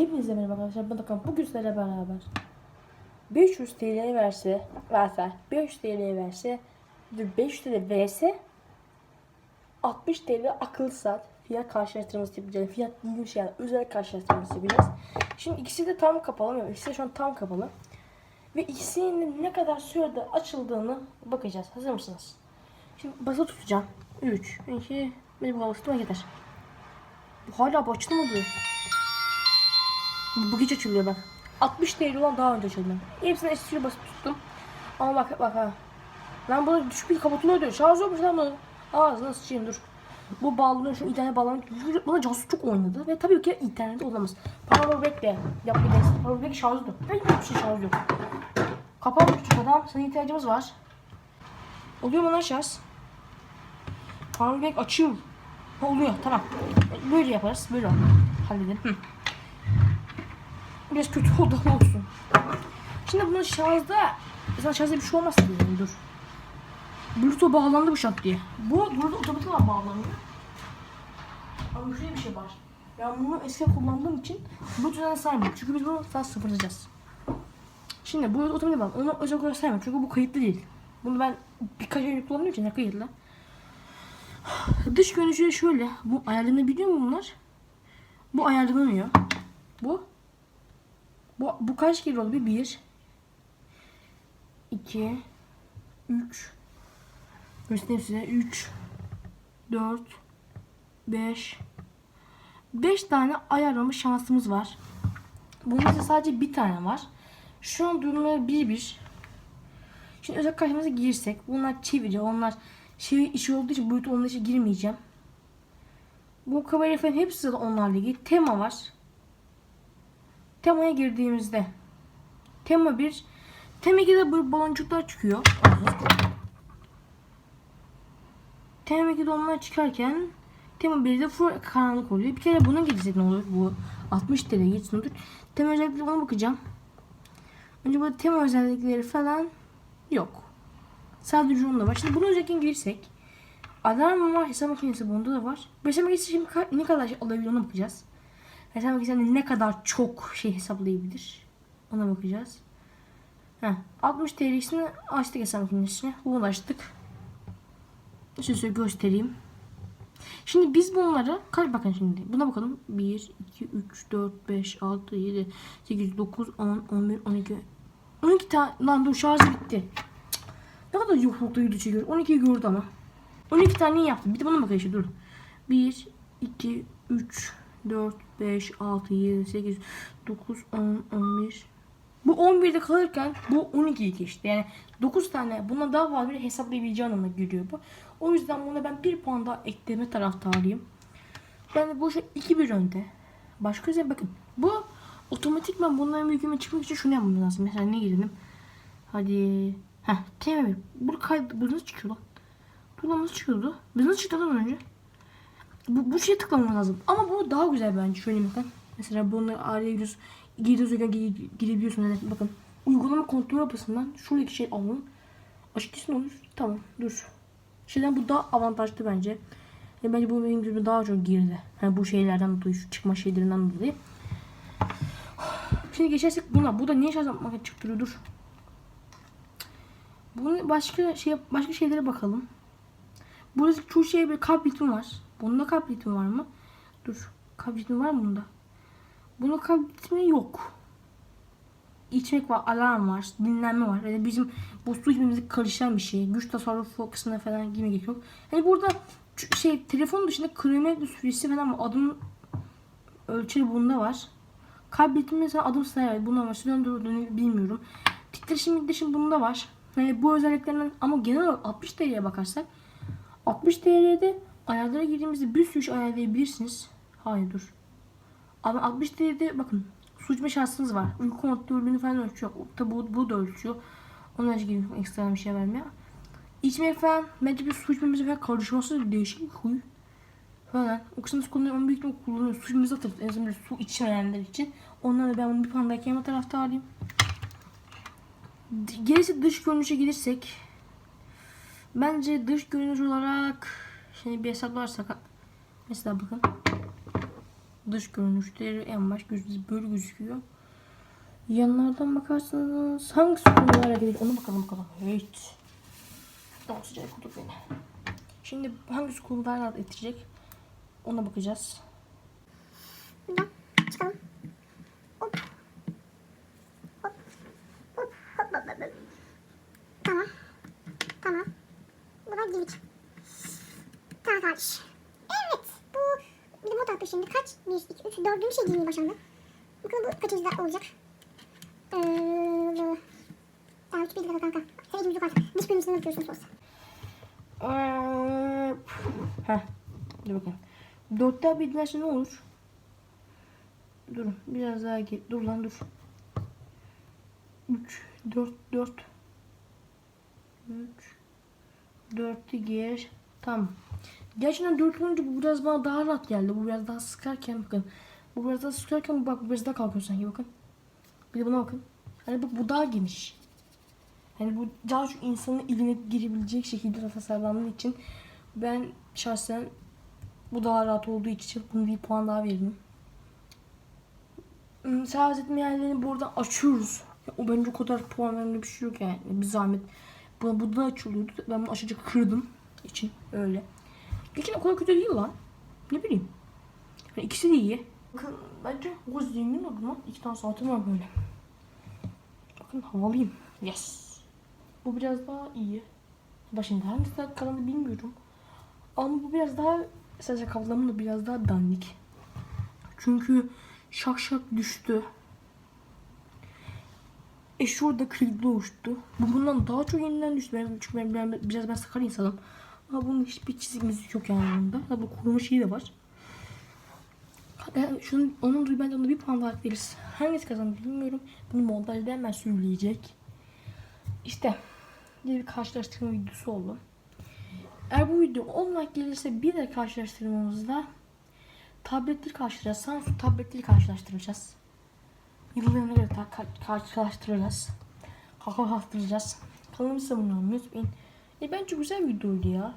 Hepinize merhaba arkadaşlar. Bakın bugün sizlerle beraber 500 TL verse verse 500 TL verse 500 TL verse 60 TL akıllı saat fiyat karşılaştırması yapacağız. Fiyat bildiğim şey yani özel karşılaştırması yapacağız. Şimdi ikisi de tam kapalı mı? İkisi de şu an tam kapalı. Ve ikisinin ne kadar sürede açıldığını bakacağız. Hazır mısınız? Şimdi basılı tutacağım. 3, 2, benim basılı yeter. Bu hala bu açılmadı. Bu gece açılıyor bak. 60 TL olan daha önce açıldı. Hepsine eski basıp tuttum. Ama bak bak ha. Lan bunu düşük bir kapatılıyor diyor. Şarj olmuş lan bunu. Ağzına sıçayım dur. Bu bağlanıyor şu internet bağlanıyor. Buna Cansu çok oynadı ve tabii ki internet olamaz. Powerbank de yap bir de. Powerbank şarjlı. Ben hiçbir şey şarj yok. Kapalı küçük adam. Sana ihtiyacımız var. Oluyor mu lan şarj? Powerbank açıyor. Ha, oluyor tamam. Böyle yaparız. Böyle halledelim. Hı. Biraz kötü oldu ama olsun. Şimdi bunun şarjda mesela şarjda bir şey olmaz yani dur. Bluetooth bağlandı bu şart diye. Bu burada otomatik olarak bağlanıyor. Ama şöyle bir şey var. Ben bunu eski kullandığım için Bluetooth'dan saymıyorum. Çünkü biz bunu daha sıfırlayacağız. Şimdi bu otomatik var. Onu özel olarak saymıyorum. Çünkü bu kayıtlı değil. Bunu ben birkaç ay kullandığım için ne kayıtlı. Dış görünüşü şöyle. Bu ayarlanabiliyor mu bunlar? Bu ayarlanıyor. Bu bu, bu kaç kere oldu? Bir, bir, iki, üç, göstereyim size. Üç, dört, beş, beş tane ayarlama şansımız var. Bunda ise sadece bir tane var. Şu an durumları bir bir. Şimdi özel karşımıza girsek. Bunlar çeviri, onlar şey işi olduğu için boyutu onun için girmeyeceğim. Bu kamera falan hepsi de onlarla ilgili. Tema var. Temaya girdiğimizde tema 1 tema 2'de bu baloncuklar çıkıyor. Tema 2'de onlar çıkarken tema 1'de full karanlık oluyor. Bir kere buna gidecek ne olur bu 60 TL geçsin olur. Tema özellikleri ona bakacağım. Önce burada tema özellikleri falan yok. Sadece onunla var. Şimdi bunun özelliklerine girsek alarm var, hesap makinesi bunda da var. Hesap makinesi şimdi ne kadar şey alabiliyor ona bakacağız. Hesap makinesi ne kadar çok şey hesaplayabilir. Ona bakacağız. Heh, 60 TL'sini açtık hesap makinesine. Bunu açtık. Size göstereyim. Şimdi biz bunları kaç bakın şimdi. Buna bakalım. 1, 2, 3, 4, 5, 6, 7, 8, 9, 10, 11, 12. 12 tane. Lan dur şarjı bitti. Ne kadar yoklukta yürüdü çekiyor. 12'yi gördü ama. 12 tane yaptım. Bir de buna bakın işte dur. 1, 2, 3, 4, 5, 6, 7, 8, 9, 10, 11. Bu 11'de kalırken bu 12'yi geçti. Yani 9 tane buna daha fazla bir hesaplayabileceği anlamına geliyor bu. O yüzden buna ben 1 puan daha ekleme taraftarıyım. Ben bu şey 2 bir önde. Başka özel bakın. Bu otomatikman bunların büyüklüğüne çıkmak için şunu yapmam lazım. Mesela ne girelim? Hadi. Heh. Temel. Bu kaydı. Bu nasıl çıkıyor lan? Lan nasıl çıkıyordu? Biz nasıl çıktı önce? Bu, bu şeye tıklamam lazım. Ama bu daha güzel bence. Şöyle bakın. Mesela bunu arayabiliyoruz. Gidiyoruz, girebiliyorsun. Yani bakın. Uygulama kontrol yapısından şuradaki şey alın. Açıkçası ne olur? Tamam dur. Şeyden bu daha avantajlı bence. Yani bence bu benim gibi daha çok girdi. Yani bu şeylerden dolayı, şu çıkma şeylerinden dolayı. Şimdi geçersek buna. Bu da niye şarj yapmak çıktırıyor? Dur. Bunu başka şey başka şeylere bakalım. Burası çoğu şey bir kalp ritmi var. Bunda kalp ritmi var mı? Dur. Kalp ritmi var mı bunda? Bunda kalp ritmi yok. İçmek var, alarm var, dinlenme var. Yani bizim bu su içmemizi karışan bir şey. Güç tasarrufu kısmına falan girmek yok. Yani burada şey telefon dışında kronometre süresi falan var. adım ölçeri bunda var. Kalp ritmi mesela adım sayar. Var. Süren durduğunu bilmiyorum. Titreşim titreşim bunda var. Yani bu özelliklerinden ama genel olarak 60 TL'ye bakarsak 60 TL'de ayarlara girdiğimizde bir sürü şey ayarlayabilirsiniz. Hayır dur. Ama 60 TL'de bakın su içme şansınız var. Uyku kontrolünü falan ölçüyor. Tabi bu, bu da ölçüyor. Onun önce gibi ekstra bir şey vermiyor. İçmek falan bence bir su içmemize falan karışması değişik bir huy. Falan. O kısmı kullanıyor. Onun büyük ihtimalle kullanıyor. Su içmemizi atıp en azından su içmeyenler için. Onlara ben bunu bir pandaki yama taraftarıyım. Gerisi dış görünüşe gelirsek Bence dış görünüş olarak şimdi bir hesaplarsak mesela bakın Dış görünüşleri en baş gözü böyle gözüküyor. Yanlardan bakarsanız hangisi konuyu hareket? Ona bakalım bakalım. Evet. Daha sıcak kutu beni. Şimdi hangisi konuyu hareket edecek? Ona bakacağız. Çıkalım. Giriş. Tamam. Evet. Bu bir de mod atıyor şimdi. Kaç? 1, 2, 3, 4. şey girmeyi başardı. Bakalım bu kaçıncı olacak. Ee, Tamam 3 bir dakika kanka. Sen ikinci yukarı. Dış görünüşünü yapıyorsun sos. Eee, Heh. Dur bakalım. Dörtte bir dinlerse ne olur? Durun. Biraz daha gel. Dur lan dur. 3, 4, 4. 3, 4'ü gir. Tamam. Gerçekten 4 olunca bu biraz bana daha rahat geldi. Bu biraz daha sıkarken bakın. Bu biraz daha sıkarken bak bu biraz daha kalkıyor sanki bakın. Bir de buna bakın. Hani bak bu daha geniş. Hani bu daha çok insanın eline girebilecek şekilde tasarlandığı için ben şahsen bu daha rahat olduğu için bunu bir puan daha veririm. Hmm, Seyahat etme yerlerini buradan açıyoruz. O bence o kadar puan önemli bir şey yok yani. Bir zahmet. Bu, bu da açılıyordu. Ben bunu açacak kırdım için öyle. Geçen o kadar kötü değil lan. Ne bileyim. Yani ikisi de iyi. Bakın bence o zengin adına iki tane saatim var böyle. Bakın havalıyım. Yes. Bu biraz daha iyi. Başında hangisi daha kalanı bilmiyorum. Ama bu biraz daha sadece kavlamın da biraz daha dandik. Çünkü şak şak düştü. E şurada kilitli uçtu. Bu bundan daha çok yeniden düştü. Ben, çünkü ben, ben- biraz ben sakar insanım. Ama bunun hiçbir çizgimiz yok yani bunda. Ha, bu koruma şeyi de var. Yani şunun, onun bence ona bir puan daha veririz. Hangisi kazandı bilmiyorum. Bunu montajda hemen söyleyecek. İşte diye bir karşılaştırma videosu oldu. Eğer bu video 10 like gelirse bir de karşılaştırmamızda tabletleri karşılaştıracağız. Samsung tabletleri karşılaştıracağız. Yıllarına göre ka- karşılaştıracağız. Karşılaştıracağız. Kanalımıza abone olmayı unutmayın. E bence güzel videoydu ya.